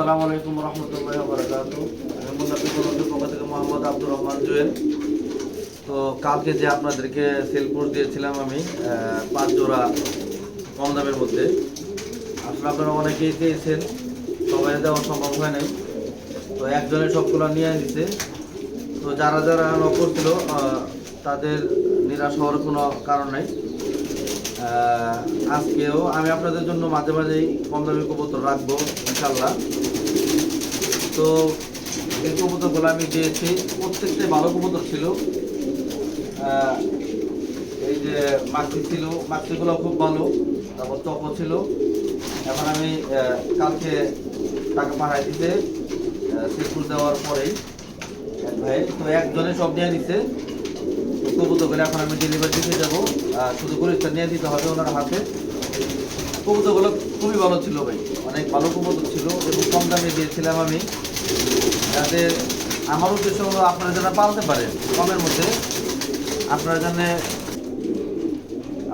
আসসালামু আলাইকুম রহমতুল্লাহ বারকাত কলমের পক্ষ থেকে মোহাম্মদ আব্দুর রহমান জুয়েল। তো কালকে যে আপনাদেরকে সেল সেলপুর দিয়েছিলাম আমি পাঁচ জোড়া কম দামের মধ্যে। আসলে আপনারা অনেকেই চেয়েছেন, সবাই দেওয়া সম্ভব হয় নাই। তো একজনের সবগুলো নিয়ে নিছে তো যারা যারা নক করছিল তাদের নিরাশ হওয়ার কোনো কারণ নাই। আজকেও আমি আপনাদের জন্য মাঝে মাঝেই কম দামি কবুতর রাখব ইনশাল্লাহ তো এই কবুতরগুলো আমি দিয়েছি। প্রত্যেকটাই ভালো কবুতর ছিল। এই যে মাছি ছিল মাছিগুলো খুব ভালো, তারপর চপ ছিল। এখন আমি কালকে টাকা পাঠাই দিতে সিলপুর দেওয়ার পরেই এক ভাই। তো একজনে সব নিয়ে নিছে। কবুতরগুলো এখন আমি ডেলিভারি দিতে যাব। শুধু পরিষ্কার নিয়ে দিতে হবে ওনার হাতে। কবুতরগুলো খুবই ভালো ছিল ভাই। অনেক ভালো কবুতর ছিল এবং কম দামে দিয়েছিলাম আমি। যাতে আমার উদ্দেশ্য হলো আপনারা যেন পালতে পারেন কমের মধ্যে। আপনারা জানে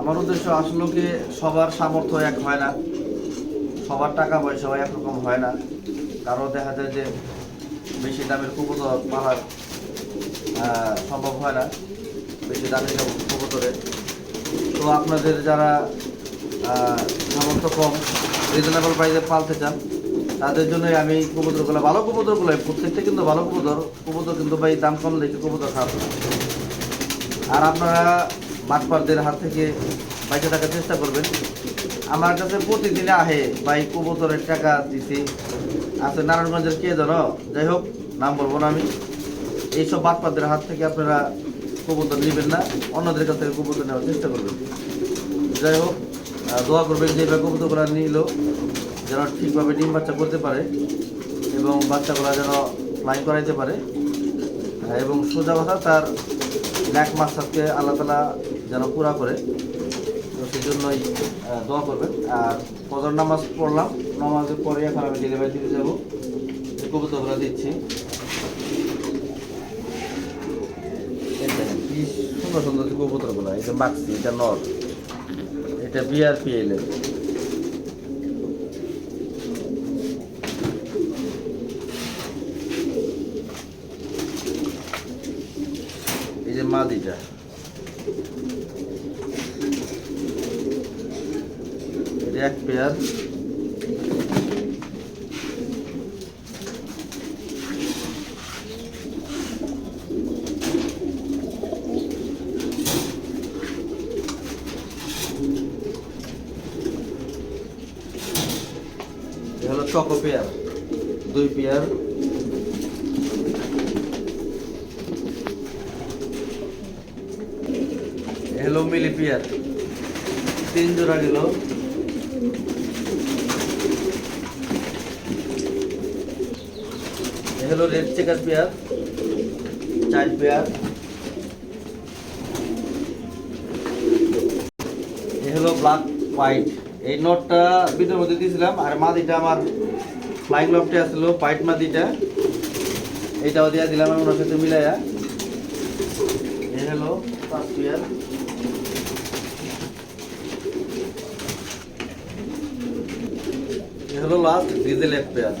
আমার উদ্দেশ্য আসলে কি সবার সামর্থ্য এক হয় না। সবার টাকা পয়সাও একরকম হয় না। কারও দেখা যায় যে বেশি দামের কবুতর পাহাড় সম্ভব হয় না। বেশি দামি কবুতরে তো আপনাদের যারা সামর্থ্য কম রিজনেবল প্রাইসে পালতে চান, তাদের জন্যই আমি কবুতরগুলো, ভালো কবুতরগুলো, প্রত্যেকটা কিন্তু ভালো কবুতর কবুতর কিন্তু ভাই দাম কম দেখে কবুতর খারাপ আর আপনারা মাঠপারদের হাত থেকে বাইকে থাকার চেষ্টা করবেন। আমার কাছে প্রতিদিনে আহে, ভাই কবুতরের টাকা দিছি। আছে নারায়ণগঞ্জের কে জানো যাই হোক, নাম বলব না আমি। এইসব বাটপাদের হাত থেকে আপনারা কবুতর নেবেন না, অন্যদের কাছ থেকে কবুতর নেওয়ার চেষ্টা করবেন। যাই হোক দোয়া করবেন যে কবুতরগুলো নিল, যেন ঠিকভাবে ডিম বাচ্চা করতে পারে এবং বাচ্চাগুলো যেন ফ্লাই করাইতে পারে। এবং সোজা কথা, তার ন্যাক মাছকে আল্লাহ তালা যেন পুরা করে। তো সেই জন্যই দোয়া করবেন। আর ফজর নামাজ পড়লাম, নামাজের পরে এখন আমি ডেলিভারি দিতে যাব। কবুতরগুলো দিচ্ছি এই দেখেন, কি সুন্দর সুন্দর কবুতরগুলো এটা মাক্সি, এটা নর, এটা বিআরপিএল এর এই যে মাদিটা। এক পেয়ার হলো চকো পেয়ার, দুই পেয়ার। হ্যালো মিলি পেয়ার, তিন জোড়া গেল। হ্যালো রেড চেকার পেয়ার, চার পেয়ার। হলো ব্ল্যাক হোয়াইট। এই নোটটা ভিতরের মধ্যে দিয়েছিলাম, আর মাদিটা আমার ফ্লাইং লফটে আসলো পাইট মাদিটা এইটাও দিয়ে দিলাম আমি ওনার সাথে মিলাইয়া। Hello first year hello last diesel এক পেয়ার